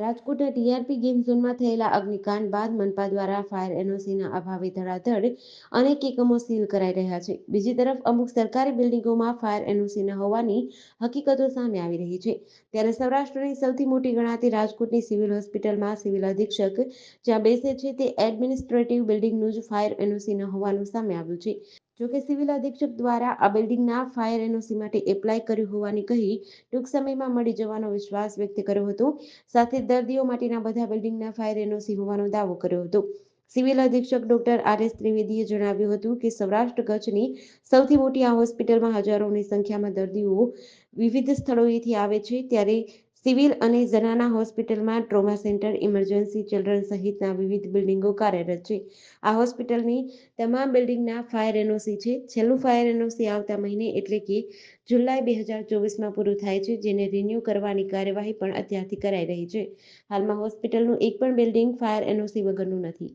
રાજકોટના TRP game ઝોનમાં થયેલા અગ્નિકાંડ બાદ મનપા દ્વારા ફાયર એનઓસીના અભાવે ધડાધડ અનેક એકમો સીલ કરાઈ રહ્યા છે. બીજી તરફ અમુક સરકારી બિલ્ડિંગોમાં ફાયર એનઓસી ન હોવાની હકીકતો સામે આવી રહી છે. ત્યારે સૌરાષ્ટ્રની સૌથી મોટી ગણાતી રાજકોટની સિવિલ હોસ્પિટલમાં સિવિલ અધિક્ષક જ્યાં બેસે છે તે એડમિનિસ્ટ્રેટિવ બિલ્ડિંગનું જ ફાયર એનઓસી ન હોવાનું સામે આવ્યું છે. જોકે સિવિલ અધિક્ષક દ્વારા આ બિલ્ડિંગના ફાયર એનઓસી માટે એપ્લાય કર્યું હોવાની કહી ટૂંક સમયમાં મળી જવાનો વિશ્વાસ વ્યક્ત કર્યો હતો. સાથે દર્દીઓ માટેના બધા બિલ્ડિંગના ફાયર એનઓસી હોવાનો દાવો કર્યો હતો. સિવિલ અધિક્ષક ડોક્ટર આર એસ ત્રિવેદીએ જણાવ્યું હતું કે સૌરાષ્ટ્ર કચ્છની સૌથી મોટી આ હોસ્પિટલમાં હજારોની સંખ્યામાં દર્દીઓ વિવિધ સ્થળોએથી આવે છે. ત્યારે સિવિલ અને ઝનાના હોસ્પિટલમાં ટ્રોમા સેન્ટર, ઇમરજન્સી ચિલ્ડ્રન સહિતના વિવિધ બિલ્ડિંગો કાર્યરત છે. આ હોસ્પિટલની તમામ બિલ્ડિંગના ફાયર એનઓસી છે. છેલ્લું ફાયર એનઓસી આવતા મહિને એટલે કે જુલાઈ બે હજાર ચોવીસમાં પૂરું થાય છે, જેને રિન્યૂ કરવાની કાર્યવાહી પણ અત્યારથી કરાઈ રહી છે. હાલમાં હોસ્પિટલનું એક પણ બિલ્ડિંગ ફાયર એનઓસી વગરનું નથી.